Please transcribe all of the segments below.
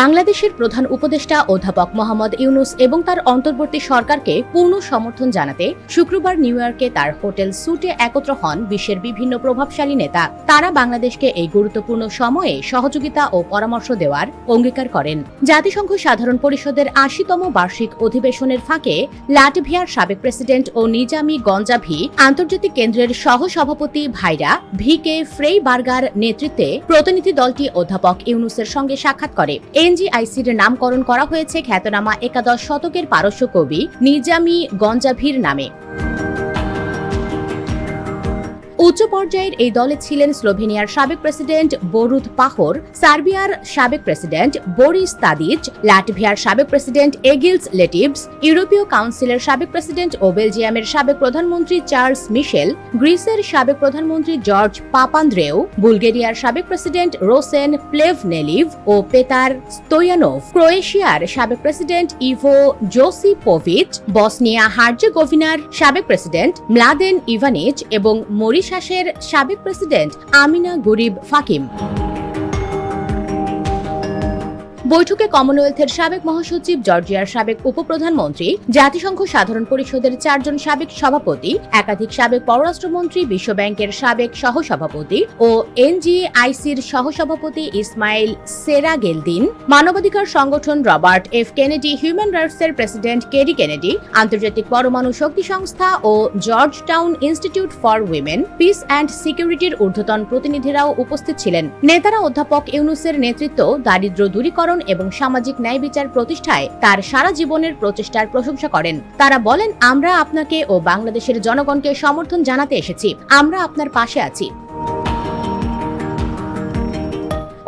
বাংলাদেশের প্রধান উপদেষ্টা অধ্যাপক মোহাম্মদ ইউনুস এবং তার অন্তর্বর্তী সরকারকে পূর্ণ সমর্থন জানাতে শুক্রবার নিউ ইয়র্কে তার হোটেল সুটে একত্র হন বিশ্বের বিভিন্ন প্রভাবশালী নেতা। তারা বাংলাদেশকে এই গুরুত্বপূর্ণ সময়ে সহযোগিতা ও পরামর্শ দেওয়ার অঙ্গীকার করেন। জাতিসংঘ সাধারণ পরিষদের আশিতম বার্ষিক অধিবেশনের ফাঁকে লাটভিয়ার সাবেক প্রেসিডেন্ট ও নিজামি গঞ্জাভি আন্তর্জাতিক কেন্দ্রের সহ সভাপতি ভাইরা ভি কে ফ্রেই বার্গার নেতৃত্বে প্রতিনিধি দলটি অধ্যাপক ইউনুসের সঙ্গে সাক্ষাৎ করে। এনজিআইসির নামকরণ করা হয়েছে খ্যাতনামা একাদশ শতকের পারস্য কবি নিজামি গঞ্জাভির নামে। উচ্চ পর্যায়ের এই দলে ছিলেন স্লোভেনিয়ার সাবেক প্রেসিডেন্ট বরুদ পাহর সার্বিয়ার সাবেক প্রেসিডেন্ট বরিস তাদিচ, লাটভিয়ার সাবেক প্রেসিডেন্ট এগিলস লেটিভস, ইউরোপীয় কাউন্সিলের সাবেক প্রেসিডেন্ট ও বেলজিয়ামের সাবেক প্রধানমন্ত্রী চার্লস মিশেল, গ্রিসের সাবেক প্রধানমন্ত্রী জর্জ পাপান্দ্রেও, বুলগেরিয়ার সাবেক প্রেসিডেন্ট রোসেন প্লেভনেলিভ ও পেতার স্টোয়ানোভ, ক্রোয়েশিয়ার সাবেক প্রেসিডেন্ট ইভো জোসিপোভিচ, বসনিয়া হার্জেগোভিনার সাবেক প্রেসিডেন্ট ম্লাদেন ইভানিচ এবং মরিশাসের সাবেক প্রেসিডেন্ট আমিনা গরিব ফাকিম। বৈঠকে কমনওয়েলথের সাবেক মহাসচিব, জর্জিয়ার সাবেক উপপ্রধানমন্ত্রী, জাতিসংঘ সাধারণ পরিষদের চারজন সাবেক সভাপতি, একাধিক সাবেক পররাষ্ট্রমন্ত্রী বিশ্বব্যাংকের সাবেক সহসভাপতি ও এনজিআইসির সহসভাপতি ইসমাইল সেরাগেলদিন, মানবাধিকার সংগঠন রবার্ট এফ কেনেডি, হিউম্যান রাইটসের প্রেসিডেন্ট কেরি কেনেডি, আন্তর্জাতিক পরমাণু শক্তি সংস্থা ও Georgetown Institute for Women, Peace and সিকিউরিটির ঊর্ধ্বতন প্রতিনিধিরাও উপস্থিত ছিলেন। নেতারা অধ্যাপক ইউনুসের নেতৃত্ব দারিদ্র দূরীকরণ এবং সামাজিক ন্যায় বিচার প্রতিষ্ঠায় তার সারা জীবনের প্রচেষ্টার প্রশংসা করেন। তারা বলেন, আমরা আপনাকে ও বাংলাদেশের জনগণকে সমর্থন জানাতে এসেছি। আমরা আপনার পাশে আছি।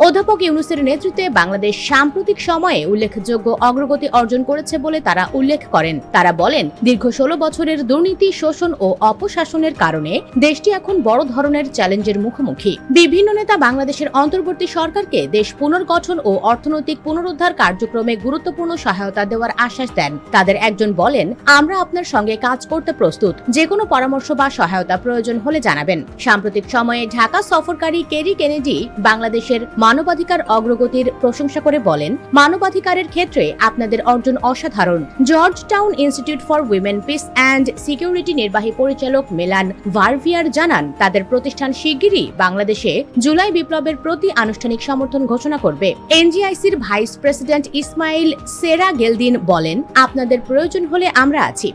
অধ্যাপক ইউনুসের নেতৃত্বে বাংলাদেশ সাম্প্রতিক সময়ে উল্লেখযোগ্য অগ্রগতি অর্জন করেছে বলে তারা উল্লেখ করেন। তারা বলেন, দীর্ঘ ষোলো বছরের দুর্নীতি, শোষণ ও অপশাসনের কারণে দেশটি এখন বড় ধরনের চ্যালেঞ্জের মুখোমুখি। বিভিন্ন নেতা বাংলাদেশের অন্তর্বর্তী সরকারকে দেশ পুনর্গঠন ও অর্থনৈতিক পুনরুদ্ধার কার্যক্রমে গুরুত্বপূর্ণ সহায়তা দেওয়ার আশ্বাস দেন। তাদের একজন বলেন, আমরা আপনার সঙ্গে কাজ করতে প্রস্তুত। যে কোনো পরামর্শ বা সহায়তা প্রয়োজন হলে জানাবেন। সাম্প্রতিক সময়ে ঢাকা সফরকারী কেরি কেনেডি বাংলাদেশের মানবাধিকার অগ্রগতির প্রশংসা করে বলেন, মানবাধিকারের ক্ষেত্রে আপনাদের অর্জন অসাধারণ। Georgetown Institute for Women, Peace and Security নির্বাহী পরিচালক মেলান ভার্ভিয়ার জানান, তাদের প্রতিষ্ঠান শিগগিরই বাংলাদেশে জুলাই বিপ্লবের প্রতি আনুষ্ঠানিক সমর্থন ঘোষণা করবে। এনজিআইসির ভাইস প্রেসিডেন্ট ইসমাইল সেরা গেলদিন বলেন, আপনাদের প্রয়োজন হলে আমরা আছি।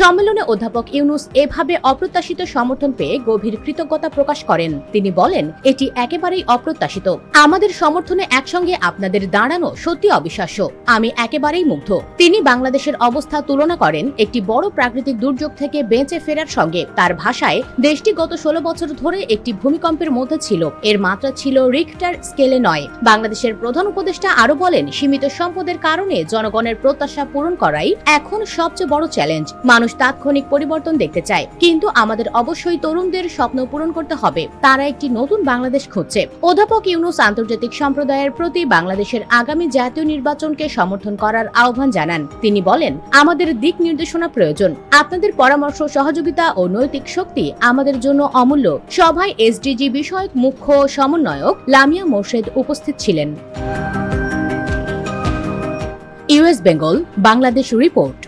সম্মেলনে অধ্যাপক ইউনুস এভাবে অপ্রত্যাশিত সমর্থন পেয়ে গভীর কৃতজ্ঞতা প্রকাশ করেন। তিনি বলেন, এটি একেবারেই অপ্রত্যাশিত। আমাদের সমর্থনে একসঙ্গে আপনাদের দাঁড়ানো সত্যি অবিশ্বাস্য। আমি একেবারেই মুগ্ধ। তিনি বাংলাদেশের অবস্থা তুলনা করেন, একটি বড় প্রাকৃতিক দুর্যোগ থেকে বেঁচে ফেরার সঙ্গে। তার ভাষায়, দেশটি গত ষোলো বছর ধরে একটি ভূমিকম্পের মধ্যে ছিল। এর মাত্রা ছিল রিক্টার স্কেলে নয়। বাংলাদেশের প্রধান উপদেষ্টা আরও বলেন, সীমিত সম্পদের কারণে জনগণের প্রত্যাশা পূরণ করাই এখন সবচেয়ে বড় চ্যালেঞ্জ মানুষ তাৎক্ষণিক পরিবর্তন দেখতে চায়। কিন্তু আমাদের অবশ্যই তরুণদের স্বপ্ন পূরণ করতে হবে। তারা একটি নতুন বাংলাদেশ খুঁজছে। অধ্যাপক ইউনুস আন্তর্জাতিক সম্প্রদায়ের প্রতি বাংলাদেশের আগামী জাতীয় নির্বাচনকে সমর্থন করার আহ্বান জানান। তিনি বলেন, আমাদের দিক নির্দেশনা প্রয়োজন। আপনাদের পরামর্শ, সহযোগিতা ও নৈতিক শক্তি আমাদের জন্য অমূল্য। সভায় এসডিজি বিষয়ক মুখ্য সমন্বয়ক লামিয়া মোর্শেদ উপস্থিত ছিলেন। US Bengal, Bangladesh report.